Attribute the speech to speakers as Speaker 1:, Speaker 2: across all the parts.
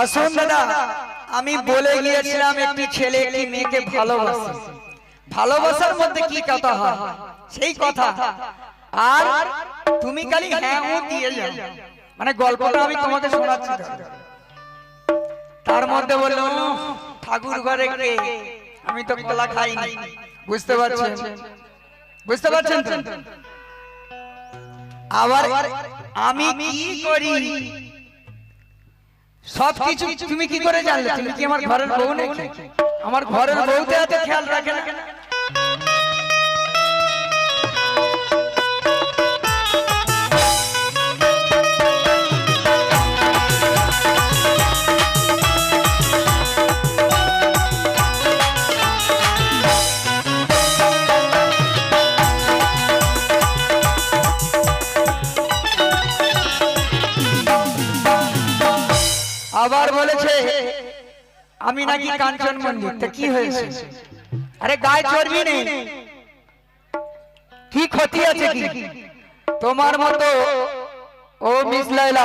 Speaker 1: আসুন দাদা আমি বলে গিয়েছিলাম একটি ছেলে একটি মেয়েকে ভালোবাসে। ভালোবাসার মধ্যে কি কথা হয়? সেই কথা। আর তুমি খালি হ্যাঁ ও দিয়ে যাও। মানে গল্পটা আমি তোমাকে শোনাচ্ছি তার মধ্যে বলল ঠাকুর ঘরে কে? আমি তো কলা খাইনি। বুঝতে পারছেন? বুঝতে পারছেন আবার আমি কি করি? সব কিছু তুমি কি করে জানলে? তুমি কি আমার ঘরের বউ নাকি? আমার ঘরের বউতে এত খেয়াল রাখে না? আবার বলেছে আমি নাকি কাঞ্চন মন্দির। তা কি হয়েছে? আরে গায়ে চর্বি নেই। কি ক্ষতি আছে কি? তোমার মতো ও মিস লাইলা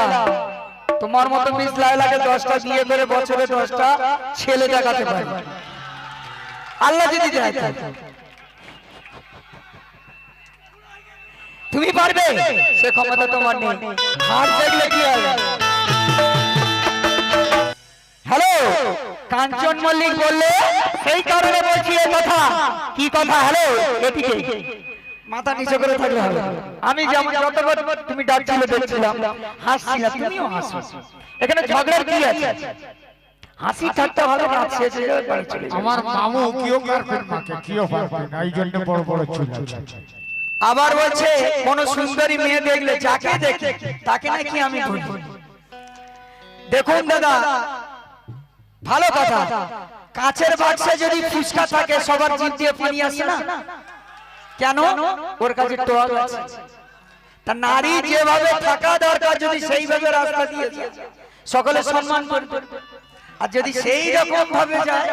Speaker 1: তোমার মতো মিস লাইলাকে দশটা বিয়ে করে বছরে দশটা ছেলে দেখাতে পারে। আল্লাহ যদি দেয় তুমি পারবে? সে ক্ষমতা তোমার নেই। হার দেখলে কি হবে? হ্যালো? কাঞ্চন মল্লিক বললে সেই কারণে বলছি এই কথা। কি কথা? হ্যালো? এদিকে। মাথা নিচে করে থাকলে হবে। আমি যেমন যতবার তুমি ডাকছিলে দেখছিলাম হাসছিলাম তুমিও হাসো। এখানে ঝগড়ার কি আছে? হাসি ঠাট্টা ভালো রাত শেষ হয়ে যাবে। বাড়ি চলে।
Speaker 2: আমার মামু কিও পারবেন মাকে কিও পারবেন না, এই জন্য বড় বড় চুল আছে।
Speaker 1: আবার বলছে কোন সুন্দরী মেয়ে দেখলে যাকে দেখে তাকে নাকি আমি দেখুন দাদা ভালো কথা। কাছের বাক্সে যদি ফুসকা থাকে, সবার জিভ দিয়ে পানি আসে না? কেন? ওর কাছে টোয়াল আছে। তা নারী যেভাবে থাকা দরকার, যদি সেইভাবে রাস্তা দিয়েছে সকলে সম্মান করবে। আর যদি সেই রকম ভাবে যায়,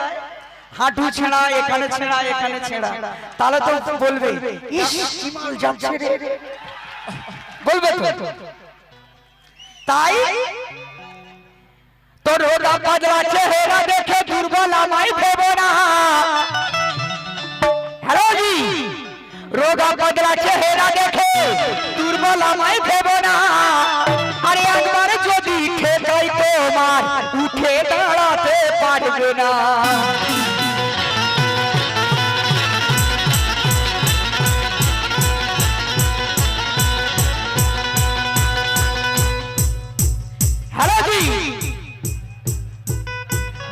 Speaker 1: হাঁটু ছেঁড়া, এখানে ছেঁড়া এখানে ছেঁড়া, তাহলে তো বলবে বলবে তাই তোর রোগা পাতলা চেহারা দেখে দুর্বল আমায় ভেবো না। হ্যালো জি, রোগা পাতলা চেহারা দেখে দুর্বল আমায় ভেবো না। আরে একবার যদি খেতাই তোমার উঠে দাঁড়াতে পারবে না।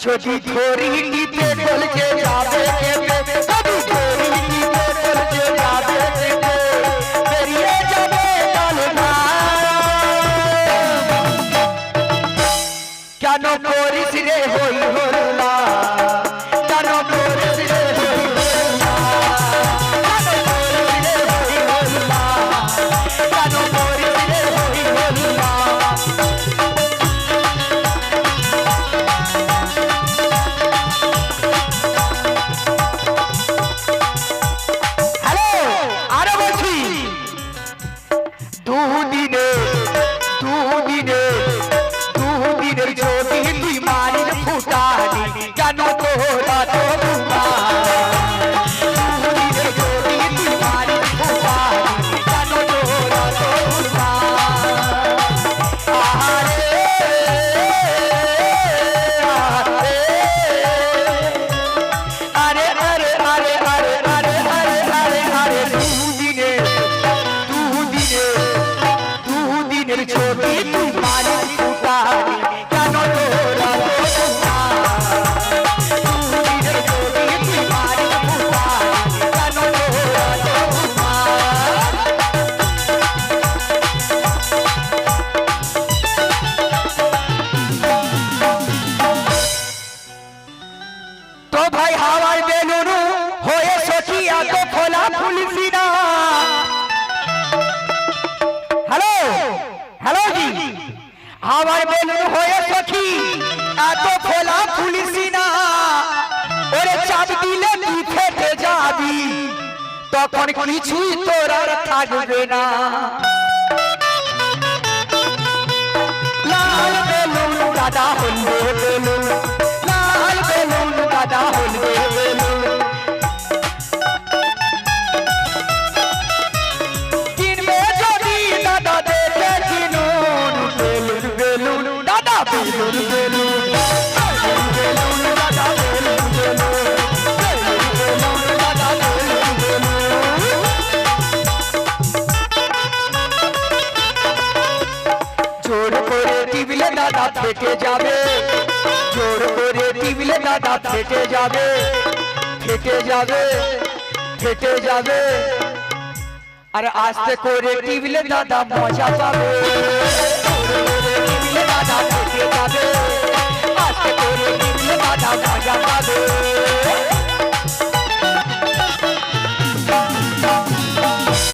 Speaker 1: যদি ধরি দিতে বলতে যাবে কেঁপে আবার বলুন হয়ে সখি, এত খোলা খুলিসি না। ওরে চাপ দিলে তুই খেতে যাবি? তখন কিছুই তোর আর থাকবে না। লাল বেলুন দাদা হল সেটা তা ফেটে যাবে ফেটে যাবে ফেটে যাবে। আর আস্তে করে টিভলে দাদা মজা পাবে।